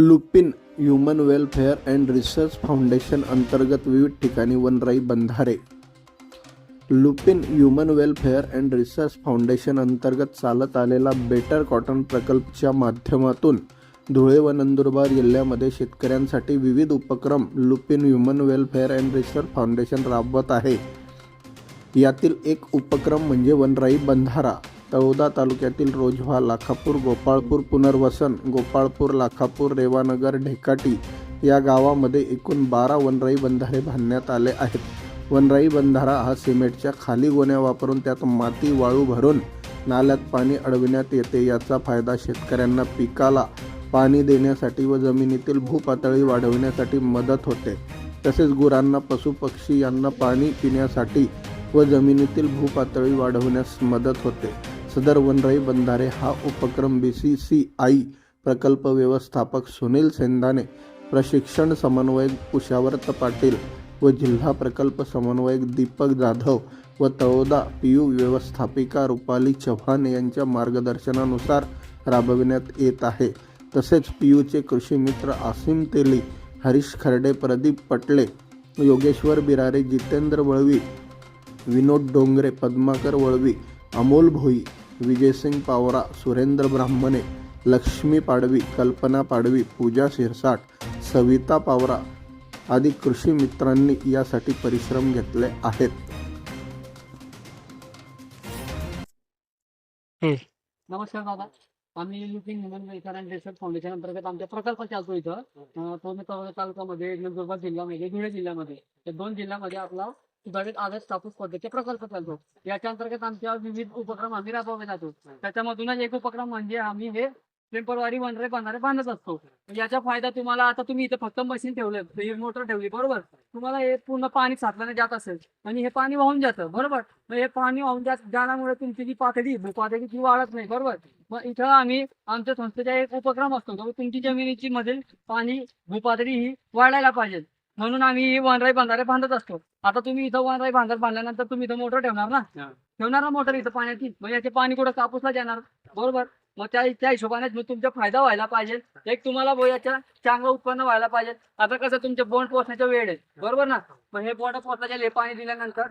Lupin human welfare and research foundation अंतर्गत विविध ठिकाणी वनराई बंधारे. Lupin human welfare and research foundation अंतर्गत चालत आलेला बेटर कॉटन प्रकल्पच्या माध्यमातून धुळे व नंदुरबार जिल्ह्यामध्ये शेतकऱ्यांसाठी विविध उपक्रम Lupin human welfare and research foundation राबवत आहे. यातील एक उपक्रम म्हणजे वनराई बंधारा. तळोदा तालुक्यातील रोजव्हा लाखापूर गोपाळपूर पुनर्वसन गोपाळपूर लाखापूर रेवानगर ढेकाटी या गावामध्ये एकूण बारा वनराई बंधारे बांधण्यात आले आहेत. वनराई बंधारा हा सिमेंटच्या खाली गोण्या वापरून त्यात माती वाळू भरून नाल्यात पाणी अडविण्यात येते. याचा फायदा शेतकऱ्यांना पिकाला पाणी देण्यासाठी व जमिनीतील भूपातळी वाढवण्यासाठी मदत होते. तसेच गुरांना पशुपक्षी यांना पाणी पिण्यासाठी व जमिनीतील भूपातळी वाढवण्यास मदत होते. सदर वनराई बंधारे हा उपक्रम बी सी सी आई प्रकल्प व्यवस्थापक सुनील सेंदाने प्रशिक्षण समन्वयक कुशावर्त पाटील व जिल्हा प्रकल्प समन्वयक दीपक जाधव व तळोदा पी यू व्यवस्थापिका रुपाली चव्हाण यांच्या मार्गदर्शनानुसार राबविण्यात येत आहे. तसेच पी यूचे कृषी मित्र आसिम तेली हरीश खर्डे प्रदीप पटले योगेश्वर बिरारे जितेंद्र वळवी विनोद डोंगरे पद्माकर वळवी अमोल भोई विजयसिंग पावरा सुरेंद्र ब्राह्मणे लक्ष्मी पाडवी कल्पना पाडवी पूजा शिरसाट सविता पावरा आदी कृषी मित्रांनी यासाठी परिश्रम घेतले आहेत. नमस्कार दादा. आम्ही UP human welfare and research foundation अंतर्गत आमचा प्रकल्प चालतो इथं. तालुक्यामध्ये नंदुरबार जिल्ह्यामध्ये धुळे जिल्ह्यामध्ये. या दोन जिल्ह्यामध्ये आपला सुधारित आदर्श कापूस पद्धतीचा प्रकल्प चालतो. याच्या अंतर्गत आमच्या विविध उपक्रम आम्ही राबवले जातो. त्याच्यामधूनच एक उपक्रम म्हणजे आम्ही हे टेम्परवारी वनरे बनारे बांधत असतो. याचा फायदा तुम्हाला आता तुम्ही इथे फक्त मशीन ठेवलं ही मोटर ठेवली बरोबर? तुम्हाला हे पूर्ण पाणी साचल्याने जात असेल आणि हे पाणी वाहून जातं बरोबर? मग हे पाणी वाहून जात जाण्यामुळे तुमची जी पातळी भूपातळी ती वाढत नाही बरोबर? मग इथं आम्ही आमच्या संस्थेचा एक उपक्रम असतो तुमची जमिनीची मधील पाणी भूपातळी ही वाढायला पाहिजे. म्हणून आम्ही ही वनराई बांधारे बांधत असतो. आता तुम्ही इथं वनराई बांधार बांधल्यानंतर तुम्ही इथं मोटर ठेवणार ना? ठेवणार ना मोटर इथं पाण्याची? मग याचे पाणी कुठं कापूसला जाणार बरोबर. मग त्या त्या हिशोबाने तुमचा फायदा व्हायला पाहिजे. एक तुम्हाला याच्या चांगलं उत्पन्न व्हायला पाहिजे. आता कसं तुमचे बोंड पोचण्याचा वेळ आहे. बरोबर ना? मग हे बोंड पोचण्याच्या ले पाणी दिल्यानंतर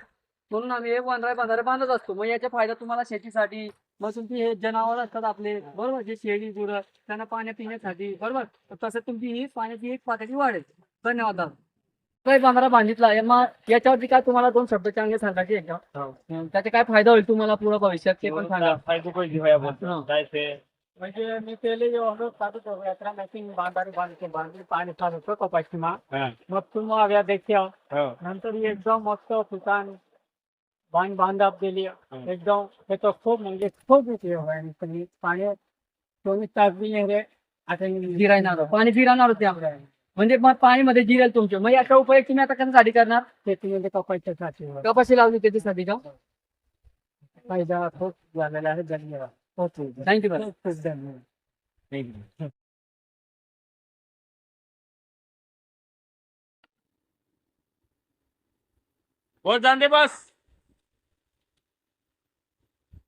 म्हणून आम्ही हे वनराई बांधारे बांधत असतो. मग याचा फायदा तुम्हाला शेतीसाठी मग तुमची हे जनावर असतात आपले. बरोबर? जे शेळी गुरं त्यांना पाण्या पिण्यासाठी. बरोबर? तसं तुमची ही पाण्याची एक पातळी वाढेल. धन्यवाद दादा. काही बांधारा बांधितला आहे मग याच्यावरती काय तुम्हाला दोन शब्द चांगले सांगायचे आहे का हं, त्याचे काय फायदा होईल तुम्हाला पुढे भविष्यात ते पण सांगा. फायदे हाँ। म्हणजे मी पहिले जो हम लोग started हो गया था मॅचिंग बांधारी बांध के बांधली पाणी चालू होतं कपाशी मा हाँ. मग तुम्ही आव्या देखते आहो. हाँ. नंतर ही एकदम मस्त ठिकाण बांध बांधा दिली हं. एकदम त्याचं खूप म्हणजे खूप उपयोग आहे आणि पण पाणी चोवीस तास बी नाही रे. आता जिरायणार. पाणी जिराणार होते आपल्या म्हणजे मग पाणीमध्ये जिरेल तुमचे. मग याचा उपयोग तुम्ही आता कशासाठी करणार? शेतीमध्ये कपाशीसाठी कपाशी लावली त्याच्यासाठी का? फायदा खूप झालेला आहे. धन्यवाद. थँक्यू खूप धन्यवाद. बोल जाते बस.